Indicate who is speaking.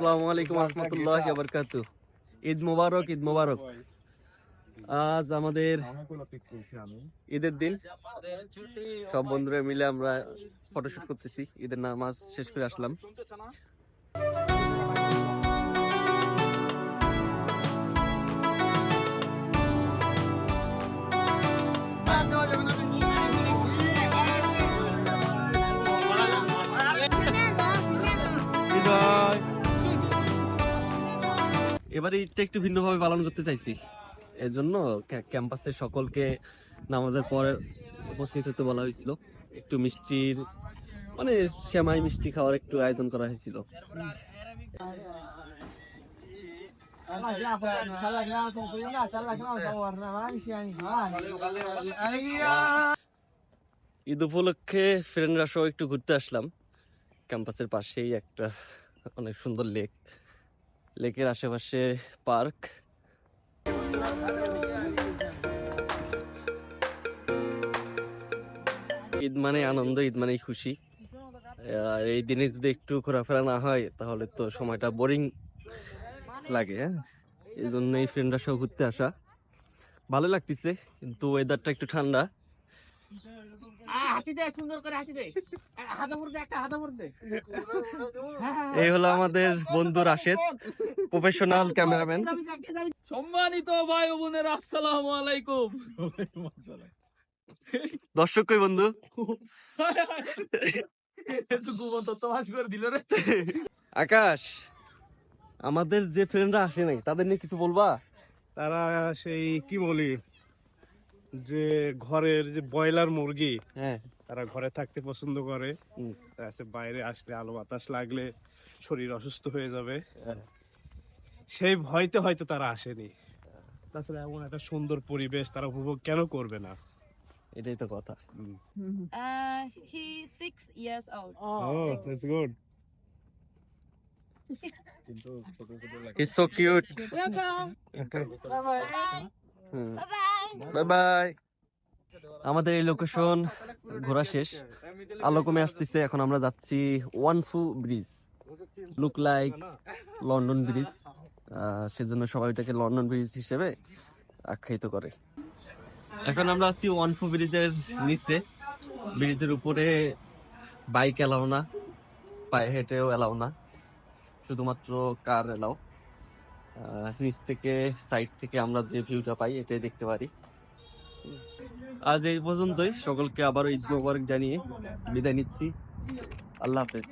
Speaker 1: আসসালামু আলাইকুম রহমতুল্লাহ বরকাত ঈদ মোবারক ঈদ মোবারক। আজ আমাদের ঈদের দিন। সব বন্ধুরা মিলে আমরা ফটোশুট করতেছি। ঈদের নামাজ শেষ করে আসলাম। এবারে ঈদটা একটু ভিন্নভাবে পালন করতে চাইছি। এর জন্য ক্যাম্পাসের সকলকে নামাজের পরে উপস্থিত হতে বলা হয়েছিল। একটু মিষ্টির মানে শ্যামাই মিষ্টি খাওয়ার একটু আয়োজন করা হয়েছিল। ঈদ উপলক্ষে ফ্রেন্ডরা সহ একটু ঘুরতে আসলাম। ক্যাম্পাসের পাশেই একটা অনেক সুন্দর লেক। লেকের আশেপাশে পার্ক। ঈদ মানে আনন্দ ঈদ মানে খুশি। আর এই দিনে যদি একটু ঘোরাফেরা না হয় তাহলে তো সময়টা বোরিং লাগে হ্যাঁ? এই জন্য এই ফ্রেন্ডরা সহ ঘুরতে আসা। ভালো লাগতেছে কিন্তু ওয়েদারটা একটু ঠান্ডা। এই হলো আমাদের বন্ধু রাশেদ। প্রফেশনাল ক্যামেরাম্যান
Speaker 2: সম্মানিত ভাই ও বোনের আসসালামু আলাইকুম।
Speaker 1: দর্শক কই বন্ধু?
Speaker 2: একটু ঘুমন্ত তো দিল রে।
Speaker 1: আকাশ আমাদের যে ফ্রেন্ডরা আসে নাই তাদের নিয়ে কিছু বলবা?
Speaker 3: তারা সেই কি বলি যে ঘরের যে ব্রয়লার মুরগি
Speaker 1: হ্যাঁ।
Speaker 3: তারা ঘরে থাকতে পছন্দ করে।
Speaker 1: হুম।
Speaker 3: বাইরে আসলে আলো বাতাস লাগলে শরীর অসুস্থ হয়ে যাবে।
Speaker 1: হ্যাঁ।
Speaker 3: সেই ভয়তে হয়তো তারা আসেনি। তাছাড়া এমন একটা সুন্দর পরিবেশ তারা উপভোগ কেন করবে না?
Speaker 1: এটাই তো কথা।
Speaker 4: Uh.
Speaker 3: O that's good
Speaker 1: it's so cute bye bye আমাদের এই লোকেশন ঘোরা শেষ। আলো কমে আসতেছে এখন আমরা যাচ্ছি ওয়ানফু bridge look like London bridge সেজন্য সবাই ওটাকে লন্ডন ব্রিজ হিসেবে আখ্যায়িত করে। এখন আমরা আছি ওয়ানফু ব্রিজের নিচে। ব্রিজের উপরে বাইক এলাও না, পায়ে হেঁটেও এলাও না, শুধুমাত্র কার এলাও নিচ থেকে সাইড থেকে আমরা যে ভিউটা পাই, এটাই দেখতে পারি। আজ এই পর্যন্তই। সকলকে আবারও ঈদ মোবারক জানিয়ে বিদায় নিচ্ছি। আল্লাহ হাফেজ।